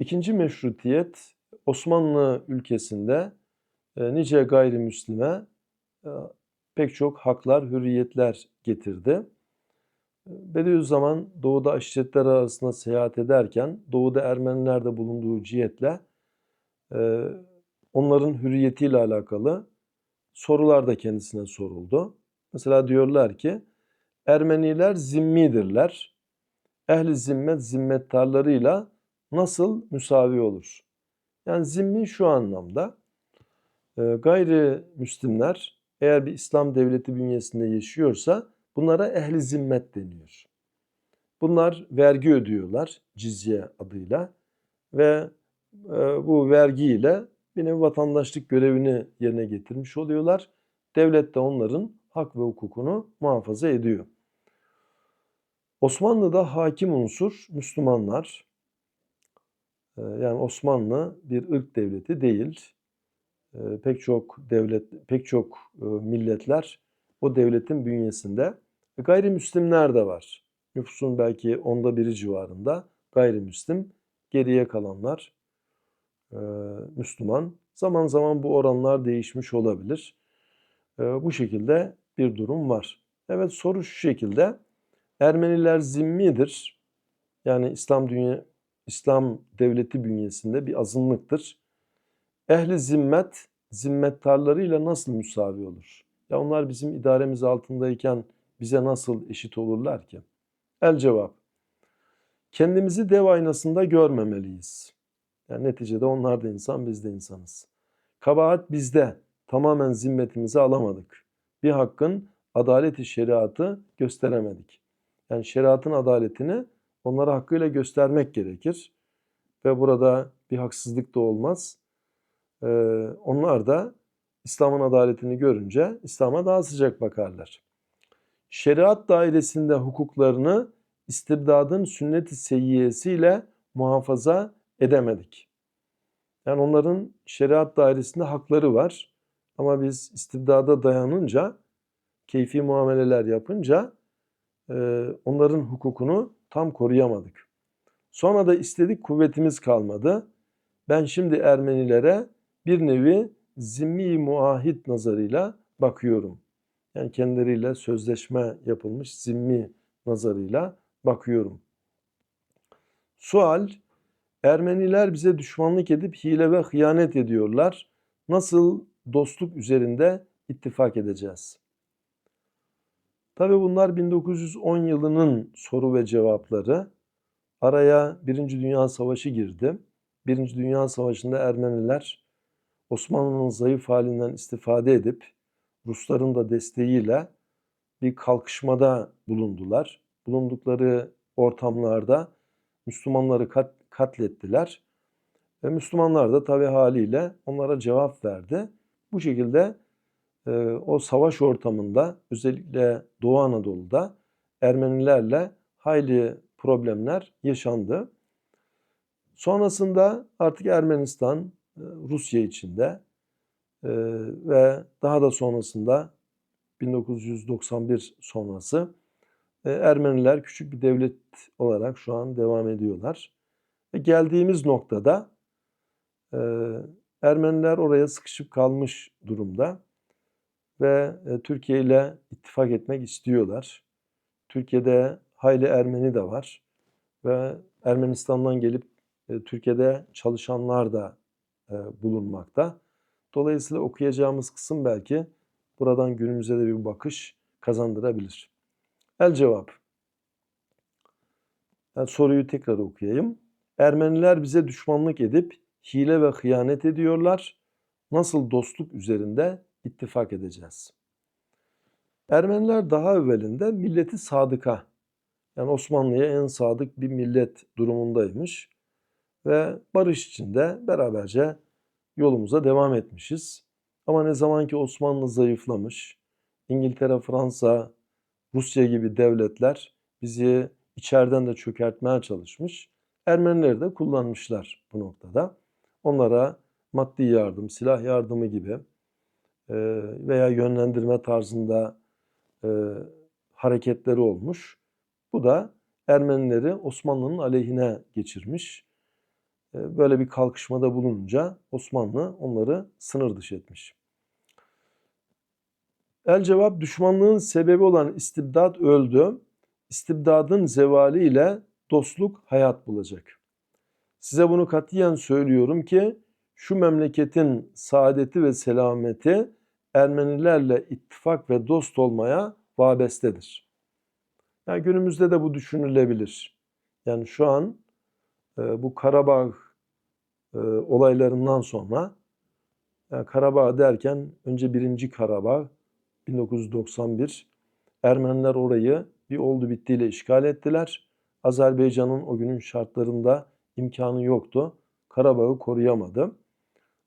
İkinci meşrutiyet Osmanlı ülkesinde e, nice gayrimüslime e, pek çok haklar, hürriyetler getirdi. Bediüzzaman doğuda aşiretler arasında seyahat ederken doğuda Ermeniler de bulunduğu cihetle e, onların hürriyetiyle alakalı sorular da kendisine soruldu. Mesela diyorlar ki Ermeniler zimmidirler. Ehli zimmet zimmettarlarıyla nasıl müsavi olur? Yani zimmi şu anlamda e, gayrimüslimler eğer bir İslam devleti bünyesinde yaşıyorsa bunlara ehli zimmet deniyor. Bunlar vergi ödüyorlar cizye adıyla ve e, bu vergiyle bir nevi vatandaşlık görevini yerine getirmiş oluyorlar. Devlet de onların hak ve hukukunu muhafaza ediyor. Osmanlı'da hakim unsur Müslümanlar. Ee, yani Osmanlı bir ırk devleti değil. Ee, pek çok devlet, pek çok e, milletler o devletin bünyesinde. E, gayrimüslimler de var. Nüfusun belki onda biri civarında gayrimüslim. Geriye kalanlar e, Müslüman. Zaman zaman bu oranlar değişmiş olabilir. Bu şekilde bir durum var. Evet soru şu şekilde. Ermeniler zimmidir. Yani İslam dünya İslam devleti bünyesinde bir azınlıktır. Ehli zimmet zimmettarlarıyla nasıl müsavi olur? Ya onlar bizim idaremiz altındayken bize nasıl eşit olurlar ki? El cevap. Kendimizi dev aynasında görmemeliyiz. Yani neticede onlar da insan, biz de insanız. Kabahat bizde. Tamamen zimmetimizi alamadık. Bir hakkın adaleti şeriatı gösteremedik. Yani şeriatın adaletini onlara hakkıyla göstermek gerekir. Ve burada bir haksızlık da olmaz. Ee, onlar da İslam'ın adaletini görünce İslam'a daha sıcak bakarlar. Şeriat dairesinde hukuklarını istibdadın sünnet-i seyyiyesiyle muhafaza edemedik. Yani onların şeriat dairesinde hakları var. Ama biz istibdada dayanınca, keyfi muameleler yapınca e, onların hukukunu tam koruyamadık. Sonra da istedik kuvvetimiz kalmadı. Ben şimdi Ermenilere bir nevi zimmi muahit nazarıyla bakıyorum. Yani kendileriyle sözleşme yapılmış zimmi nazarıyla bakıyorum. Sual, Ermeniler bize düşmanlık edip hile ve hıyanet ediyorlar. Nasıl dostluk üzerinde ittifak edeceğiz? Tabi bunlar 1910 yılının soru ve cevapları. Araya Birinci Dünya Savaşı girdi. Birinci Dünya Savaşı'nda Ermeniler Osmanlı'nın zayıf halinden istifade edip Rusların da desteğiyle bir kalkışmada bulundular. Bulundukları ortamlarda Müslümanları kat, katlettiler. Ve Müslümanlar da tabi haliyle onlara cevap verdi. Bu şekilde o savaş ortamında özellikle Doğu Anadolu'da Ermenilerle hayli problemler yaşandı. Sonrasında artık Ermenistan, e, Rusya içinde e, ve daha da sonrasında 1991 sonrası e, Ermeniler küçük bir devlet olarak şu an devam ediyorlar. Ve geldiğimiz noktada Ermeniler oraya sıkışıp kalmış durumda ve Türkiye ile ittifak etmek istiyorlar. Türkiye'de hayli Ermeni de var ve Ermenistan'dan gelip Türkiye'de çalışanlar da bulunmakta. Dolayısıyla okuyacağımız kısım belki buradan günümüze de bir bakış kazandırabilir. El cevap. Yani soruyu tekrar okuyayım. Ermeniler bize düşmanlık edip hile ve hıyanet ediyorlar. Nasıl dostluk üzerinde ittifak edeceğiz? Ermeniler daha evvelinde milleti sadıka, yani Osmanlı'ya en sadık bir millet durumundaymış ve barış içinde beraberce yolumuza devam etmişiz. Ama ne zaman ki Osmanlı zayıflamış, İngiltere, Fransa, Rusya gibi devletler bizi içeriden de çökertmeye çalışmış. Ermenileri de kullanmışlar bu noktada. Onlara maddi yardım, silah yardımı gibi veya yönlendirme tarzında hareketleri olmuş. Bu da Ermenileri Osmanlı'nın aleyhine geçirmiş. e, böyle bir kalkışmada bulununca Osmanlı onları sınır dışı etmiş. El cevap düşmanlığın sebebi olan istibdat öldü. İstibdadın zevali ile dostluk hayat bulacak. Size bunu katiyen söylüyorum ki şu memleketin saadeti ve selameti Ermenilerle ittifak ve dost olmaya vabestedir. Yani günümüzde de bu düşünülebilir. Yani şu an e, bu Karabağ e, olaylarından sonra yani Karabağ derken önce birinci Karabağ 1991 Ermeniler orayı bir oldu bittiyle işgal ettiler. Azerbaycan'ın o günün şartlarında imkanı yoktu. Karabağ'ı koruyamadı.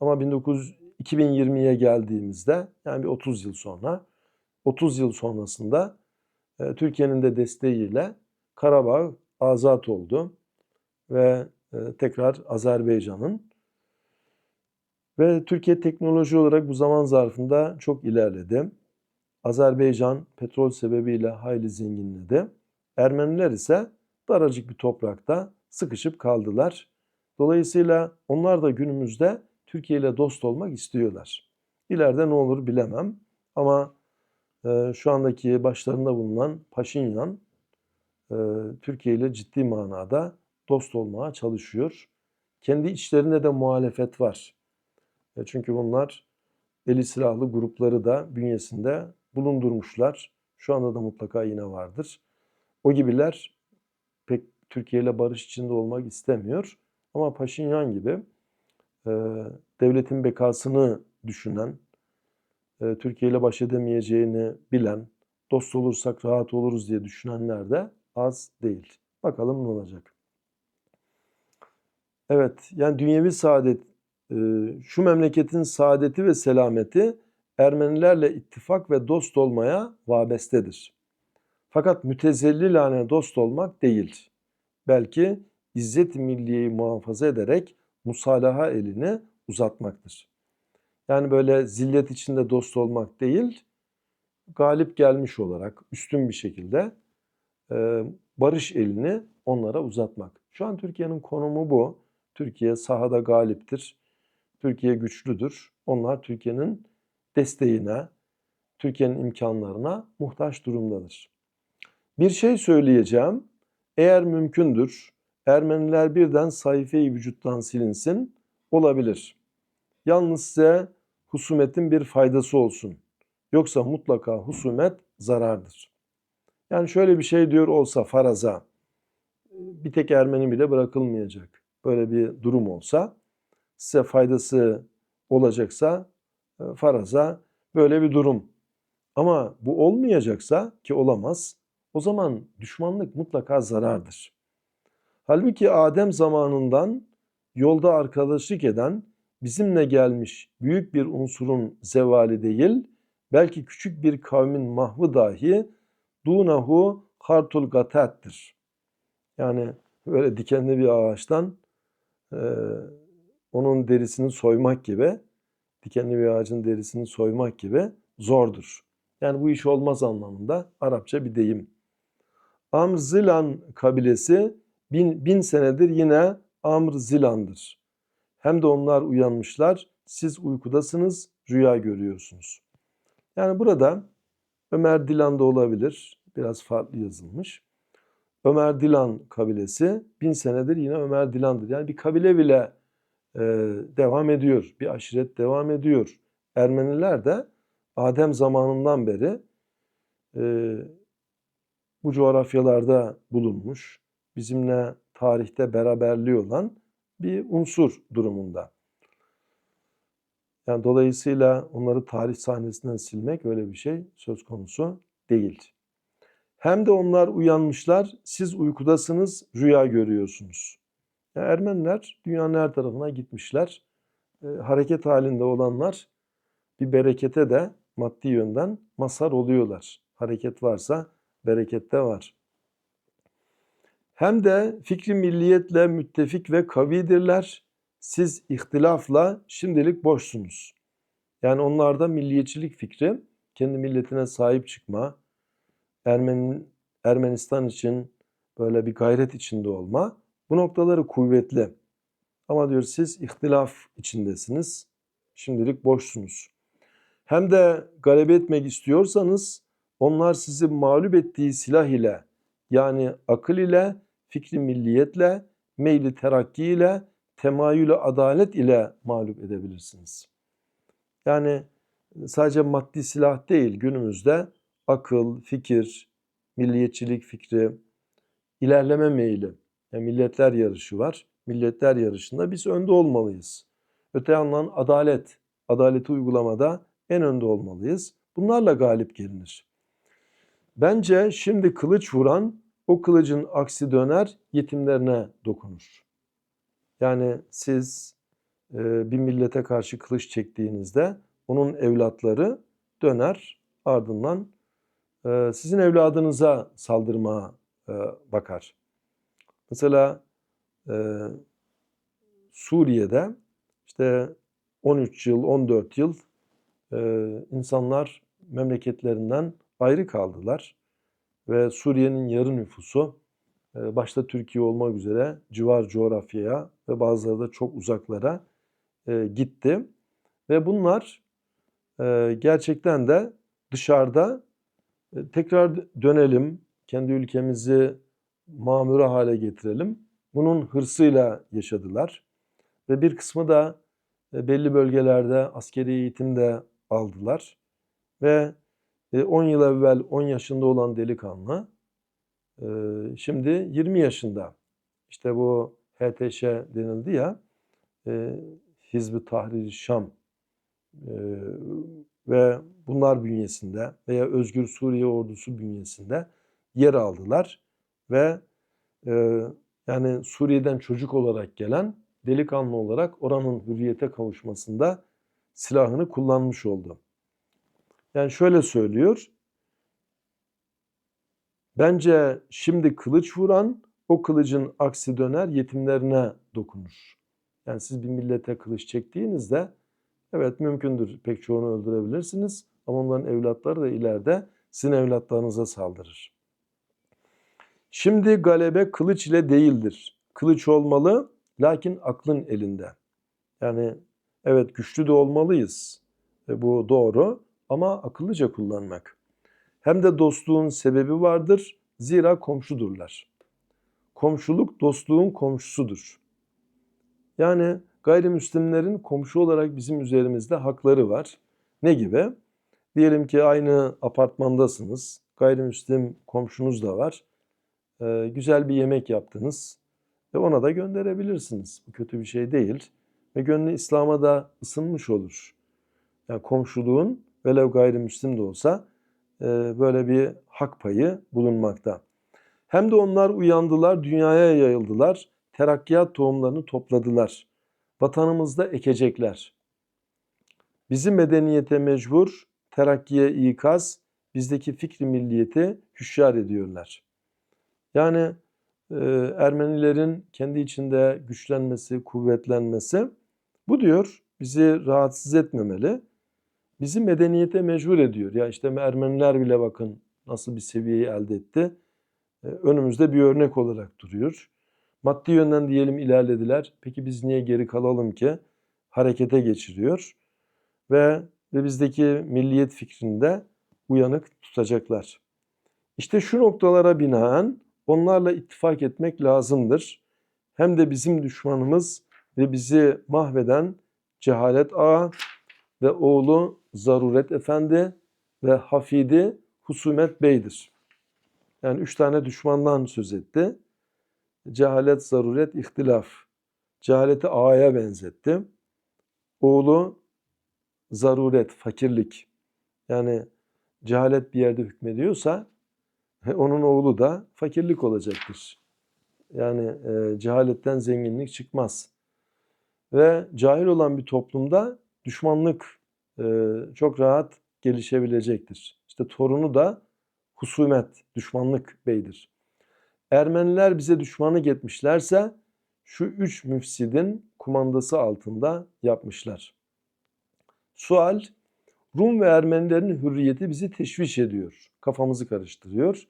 Ama 19 2020'ye geldiğimizde yani bir 30 yıl sonra 30 yıl sonrasında e, Türkiye'nin de desteğiyle Karabağ azat oldu ve e, tekrar Azerbaycan'ın ve Türkiye teknoloji olarak bu zaman zarfında çok ilerledi. Azerbaycan petrol sebebiyle hayli zenginledi. Ermeniler ise daracık bir toprakta sıkışıp kaldılar. Dolayısıyla onlar da günümüzde Türkiye ile dost olmak istiyorlar. İleride ne olur bilemem ama e, şu andaki başlarında bulunan Paşinyan e, Türkiye ile ciddi manada dost olmaya çalışıyor. Kendi içlerinde de muhalefet var. E, çünkü bunlar eli silahlı grupları da bünyesinde bulundurmuşlar. Şu anda da mutlaka yine vardır. O gibiler pek Türkiye ile barış içinde olmak istemiyor. Ama Paşinyan gibi e, devletin bekasını düşünen, e, Türkiye ile baş edemeyeceğini bilen, dost olursak rahat oluruz diye düşünenler de az değil. Bakalım ne olacak. Evet, yani dünyevi saadet, e, şu memleketin saadeti ve selameti Ermenilerle ittifak ve dost olmaya vabestedir. Fakat mütezellilane dost olmak değil. Belki izzet milliyeyi muhafaza ederek musalaha elini uzatmaktır. Yani böyle zillet içinde dost olmak değil, galip gelmiş olarak üstün bir şekilde e, barış elini onlara uzatmak. Şu an Türkiye'nin konumu bu. Türkiye sahada galiptir. Türkiye güçlüdür. Onlar Türkiye'nin desteğine, Türkiye'nin imkanlarına muhtaç durumdadır. Bir şey söyleyeceğim. Eğer mümkündür, Ermeniler birden sayfayı vücuttan silinsin, olabilir. Yalnız size husumetin bir faydası olsun. Yoksa mutlaka husumet zarardır. Yani şöyle bir şey diyor olsa faraza, bir tek Ermeni bile bırakılmayacak. Böyle bir durum olsa, size faydası olacaksa e, faraza böyle bir durum. Ama bu olmayacaksa ki olamaz, o zaman düşmanlık mutlaka zarardır. Halbuki Adem zamanından yolda arkadaşlık eden bizimle gelmiş büyük bir unsurun zevali değil, belki küçük bir kavmin mahvı dahi dunahu hartul gatattir. Yani böyle dikenli bir ağaçtan e, onun derisini soymak gibi, dikenli bir ağacın derisini soymak gibi zordur. Yani bu iş olmaz anlamında Arapça bir deyim. Amr Zilan kabilesi bin, bin senedir yine Amr Zilan'dır. Hem de onlar uyanmışlar, siz uykudasınız, rüya görüyorsunuz. Yani burada Ömer Dilan da olabilir, biraz farklı yazılmış. Ömer Dilan kabilesi bin senedir yine Ömer Dilan'dır. Yani bir kabile bile e, devam ediyor, bir aşiret devam ediyor. Ermeniler de Adem zamanından beri e, bu coğrafyalarda bulunmuş, bizimle tarihte beraberliği olan bir unsur durumunda. Yani dolayısıyla onları tarih sahnesinden silmek öyle bir şey söz konusu değil. Hem de onlar uyanmışlar, siz uykudasınız, rüya görüyorsunuz. Yani Ermeniler dünyanın her tarafına gitmişler. E, hareket halinde olanlar bir berekete de maddi yönden mazhar oluyorlar. Hareket varsa bereket de var hem de fikri milliyetle müttefik ve kavidirler. Siz ihtilafla şimdilik boşsunuz. Yani onlarda milliyetçilik fikri, kendi milletine sahip çıkma, Ermen, Ermenistan için böyle bir gayret içinde olma, bu noktaları kuvvetli. Ama diyor siz ihtilaf içindesiniz. Şimdilik boşsunuz. Hem de galebe etmek istiyorsanız onlar sizi mağlup ettiği silah ile yani akıl ile, fikri milliyetle, meyli terakki ile, temayülü adalet ile mağlup edebilirsiniz. Yani sadece maddi silah değil günümüzde akıl, fikir, milliyetçilik fikri, ilerleme meyli. Yani milletler yarışı var. Milletler yarışında biz önde olmalıyız. Öte yandan adalet, adaleti uygulamada en önde olmalıyız. Bunlarla galip gelinir. Bence şimdi kılıç vuran o kılıcın aksi döner yetimlerine dokunur. Yani siz e, bir millete karşı kılıç çektiğinizde onun evlatları döner ardından e, sizin evladınıza saldırmaya e, bakar. Mesela Suriye'de işte 13 yıl, 14 yıl insanlar memleketlerinden ayrı kaldılar ve Suriye'nin yarı nüfusu başta Türkiye olmak üzere civar coğrafyaya ve bazıları da çok uzaklara gitti. Ve bunlar gerçekten de dışarıda tekrar dönelim, kendi ülkemizi mamure hale getirelim. Bunun hırsıyla yaşadılar. Ve bir kısmı da belli bölgelerde askeri eğitim de aldılar. Ve 10 yıl evvel 10 yaşında olan delikanlı şimdi 20 yaşında. İşte bu HTŞ denildi ya Hizb-i Tahrir Şam ve bunlar bünyesinde veya Özgür Suriye Ordusu bünyesinde yer aldılar ve yani Suriye'den çocuk olarak gelen delikanlı olarak oranın hürriyete kavuşmasında silahını kullanmış oldu. Yani şöyle söylüyor. Bence şimdi kılıç vuran o kılıcın aksi döner yetimlerine dokunur. Yani siz bir millete kılıç çektiğinizde evet mümkündür pek çoğunu öldürebilirsiniz ama onların evlatları da ileride sizin evlatlarınıza saldırır. Şimdi galebe kılıç ile değildir. Kılıç olmalı lakin aklın elinde. Yani evet güçlü de olmalıyız. E bu doğru ama akıllıca kullanmak. Hem de dostluğun sebebi vardır. Zira komşudurlar. Komşuluk dostluğun komşusudur. Yani gayrimüslimlerin komşu olarak bizim üzerimizde hakları var. Ne gibi? Diyelim ki aynı apartmandasınız. Gayrimüslim komşunuz da var. Ee, güzel bir yemek yaptınız ve ona da gönderebilirsiniz. Bu kötü bir şey değil. Ve gönlü İslam'a da ısınmış olur. Yani komşuluğun velev gayrimüslim de olsa e, böyle bir hak payı bulunmakta. Hem de onlar uyandılar, dünyaya yayıldılar, terakkiyat tohumlarını topladılar. Vatanımızda ekecekler. Bizi medeniyete mecbur, terakkiye ikaz, bizdeki fikri milliyeti hüşyar ediyorlar. Yani e, Ermenilerin kendi içinde güçlenmesi, kuvvetlenmesi bu diyor bizi rahatsız etmemeli bizi medeniyete mecbur ediyor. Ya işte Ermeniler bile bakın nasıl bir seviyeyi elde etti. Ee, önümüzde bir örnek olarak duruyor. Maddi yönden diyelim ilerlediler. Peki biz niye geri kalalım ki? Harekete geçiriyor. Ve, ve bizdeki milliyet fikrinde uyanık tutacaklar. İşte şu noktalara binaen onlarla ittifak etmek lazımdır. Hem de bizim düşmanımız ve bizi mahveden cehalet ağı ve oğlu Zaruret Efendi ve Hafidi Husumet Bey'dir. Yani üç tane düşmandan söz etti. Cehalet, zaruret, ihtilaf. Cehaleti ağaya benzetti. Oğlu zaruret, fakirlik. Yani cehalet bir yerde hükmediyorsa onun oğlu da fakirlik olacaktır. Yani e, cehaletten zenginlik çıkmaz. Ve cahil olan bir toplumda düşmanlık çok rahat gelişebilecektir. İşte torunu da husumet, düşmanlık beydir. Ermeniler bize düşmanlık etmişlerse şu üç müfsidin kumandası altında yapmışlar. Sual, Rum ve Ermenilerin hürriyeti bizi teşviş ediyor, kafamızı karıştırıyor.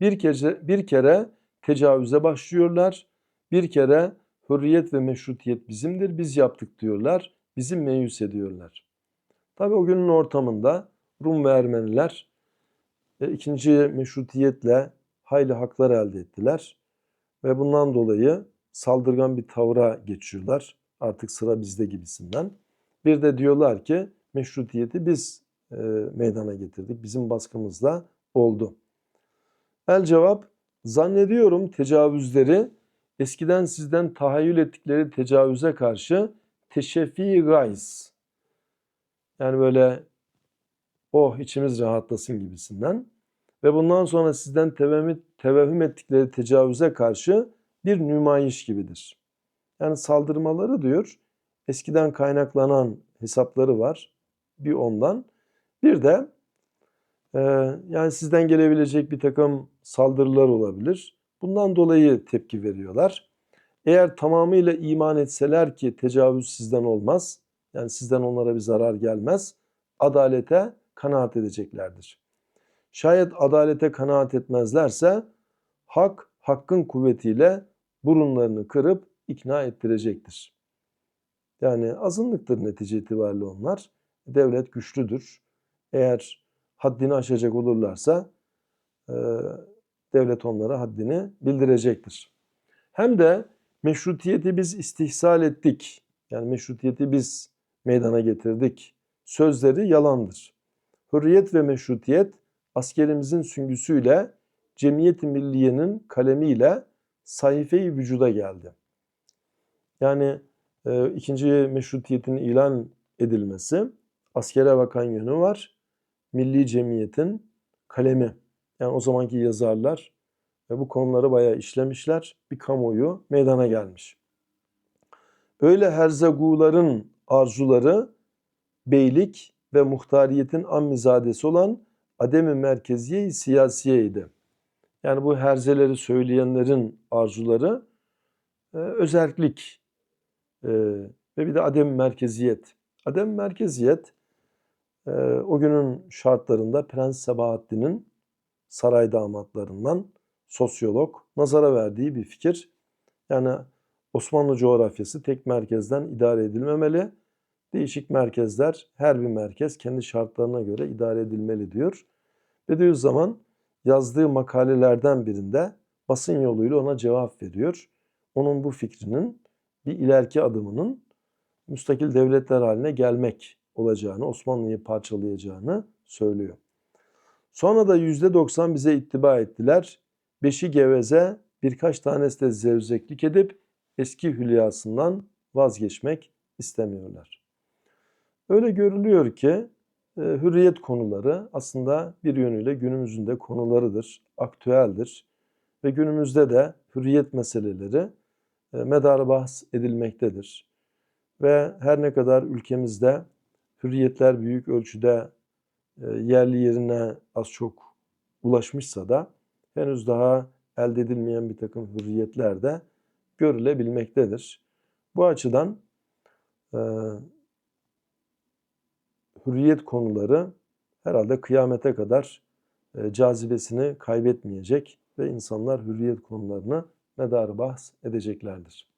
Bir kere, bir kere tecavüze başlıyorlar, bir kere hürriyet ve meşrutiyet bizimdir, biz yaptık diyorlar, bizi meyus ediyorlar. Tabi o günün ortamında Rum ve Ermeniler e, ikinci meşrutiyetle hayli haklar elde ettiler ve bundan dolayı saldırgan bir tavra geçiyorlar. Artık sıra bizde gibisinden. Bir de diyorlar ki meşrutiyeti biz e, meydana getirdik. Bizim baskımızla oldu. El cevap zannediyorum tecavüzleri eskiden sizden tahayyül ettikleri tecavüze karşı teşeffi gayz yani böyle oh içimiz rahatlasın gibisinden ve bundan sonra sizden tevehüm, tevehüm ettikleri tecavüze karşı bir nümayiş gibidir. Yani saldırmaları diyor eskiden kaynaklanan hesapları var bir ondan. Bir de e, yani sizden gelebilecek bir takım saldırılar olabilir. Bundan dolayı tepki veriyorlar. Eğer tamamıyla iman etseler ki tecavüz sizden olmaz, yani sizden onlara bir zarar gelmez, adalete kanaat edeceklerdir. Şayet adalete kanaat etmezlerse hak hakkın kuvvetiyle burunlarını kırıp ikna ettirecektir. Yani azınlıktır netice itibariyle onlar. Devlet güçlüdür. Eğer haddini aşacak olurlarsa e, devlet onlara haddini bildirecektir. Hem de meşrutiyeti biz istihsal ettik. Yani meşrutiyeti biz meydana getirdik. Sözleri yalandır. Hürriyet ve meşrutiyet askerimizin süngüsüyle Cemiyet-i Milliye'nin kalemiyle sayfeyi vücuda geldi. Yani e, ikinci meşrutiyetin ilan edilmesi askere bakan yönü var. Milli Cemiyet'in kalemi. Yani o zamanki yazarlar ve bu konuları bayağı işlemişler. Bir kamuoyu meydana gelmiş. Öyle herzeguların arzuları beylik ve muhtariyetin ammizadesi olan ademi merkeziye siyasiyeydi. Yani bu herzeleri söyleyenlerin arzuları e, özellik e, ve bir de adem merkeziyet. Adem merkeziyet e, o günün şartlarında Prens Sabahattin'in saray damatlarından sosyolog nazara verdiği bir fikir. Yani Osmanlı coğrafyası tek merkezden idare edilmemeli. Değişik merkezler, her bir merkez kendi şartlarına göre idare edilmeli diyor. Bediüzzaman yazdığı makalelerden birinde basın yoluyla ona cevap veriyor. Onun bu fikrinin bir ileriki adımının müstakil devletler haline gelmek olacağını, Osmanlı'yı parçalayacağını söylüyor. Sonra da %90 bize ittiba ettiler. Beşi geveze, birkaç tanesi de zevzeklik edip eski hülyasından vazgeçmek istemiyorlar. Öyle görülüyor ki e, hürriyet konuları aslında bir yönüyle günümüzün de konularıdır, aktüeldir. Ve günümüzde de hürriyet meseleleri e, medar bahs edilmektedir. Ve her ne kadar ülkemizde hürriyetler büyük ölçüde e, yerli yerine az çok ulaşmışsa da henüz daha elde edilmeyen bir takım hürriyetler de görülebilmektedir. Bu açıdan e, hürriyet konuları herhalde kıyamete kadar e, cazibesini kaybetmeyecek ve insanlar hürriyet konularını medar bahs edeceklerdir.